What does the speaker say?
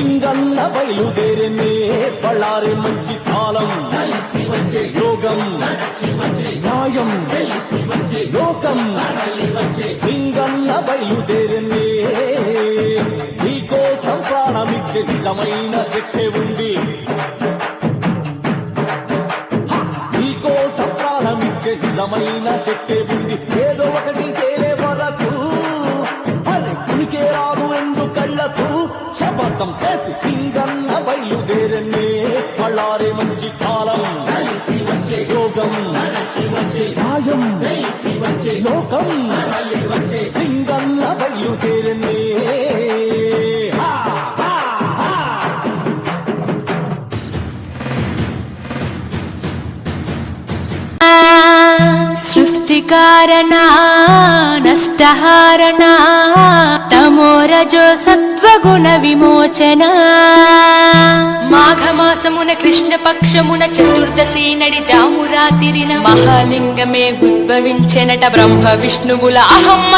సింగన్న బయలుదేరనే బళ్ళారి మంచి కాలం. యోగం న్యాయం లోకం. సింగన్న బయలుదేరనే నీకోసం ప్రాణమిచ్చే నిజమైన శక్తి ఉంది. నీకోసం ప్రాణమిచ్చే నిజమైన శక్తి ఉంది. ఏదో ఒకటి తేలే వరకు. అది కళ్ళకు శపథం చేసి సింగన్న బయలుదేరనే పళ్ళారే మంచి కాలం. యోగం. నడచి వచ్చే న్యాయం లోకం. సింగన్న బయలుదేరనే హా, హా, హా. సృష్టికారణా నష్టహారణా రజో సత్వగుణ విమోచన. మాఘమాసమున కృష్ణపక్షమున చతుర్దశి నడి జామురాతిరిన మహాలింగమే ఉద్భవించెనట బ్రహ్మ విష్ణువుల అహమ్మ